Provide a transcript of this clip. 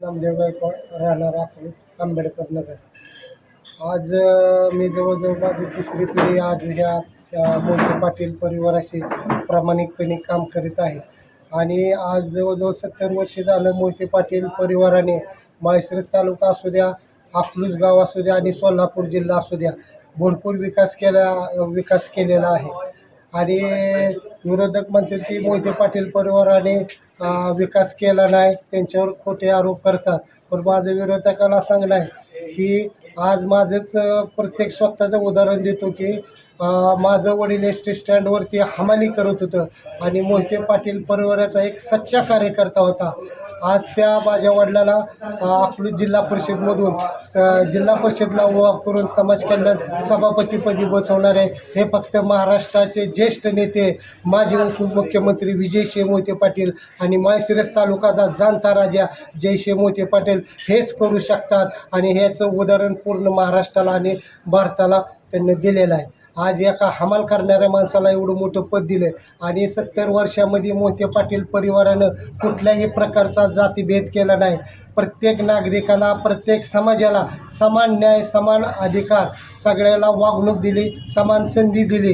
नामदेव गायकवाड राहणार आपण आंबेडकर नगर. आज मी जवळजवळ माझी तिसरी पिढी आज ह्या अ, मोहिते पाटील परिवाराशी प्रामाणिकपणे काम करीत आहे. आणि आज जवळजवळ सत्तर वर्ष झालं मोहिते पाटील परिवाराने माळशिरस तालुका असू द्या अकलूज गाव असू द्या आणि सोलापूर जिल्हा असू द्या भरपूर विकास केला विकास केलेला आहे. आणि विरोधक म्हणतात की मोहिते पाटील परिवाराने विकास केला नाही त्यांच्यावर खोटे आरोप करतात. पण माझं विरोधकाला सांगणं आहे की आज माझंच प्रत्येक स्वतःचं उदाहरण देतो की माझं वडील एस टी स्टँडवरती हमाली करत होतं आणि मोहिते पाटील परिवाराचा एक सच्चा कार्यकर्ता होता. आज त्या माझ्या वडिलाला आपलं जिल्हा परिषदमधून स- जिल्हा परिषदला उभा करून समाज कल्याण सभापतीपदी बसवणारे हे फक्त महाराष्ट्राचे ज्येष्ठ नेते माजी उपमुख्यमंत्री शे मोहिते पाटील आणि माळशिरस तालुकाचा जाणता राजा जयशे मोहिते पाटील हेच करू शकतात आणि ह्याचं उदाहरण पूर्ण महाराष्ट्राला आणि भारताला त्यांनी दिलेलं आहे. आज एका हमाल करणाऱ्या माणसाला एवढं मोठं पद दिलं आणि सत्तर वर्षामध्ये मोहिते पाटील परिवारानं कुठल्याही प्रकारचा जातीभेद केला नाही. प्रत्येक नागरिकाला प्रत्येक समाजाला समान न्याय समान अधिकार सगळ्याला वागणूक दिली समान संधी दिली.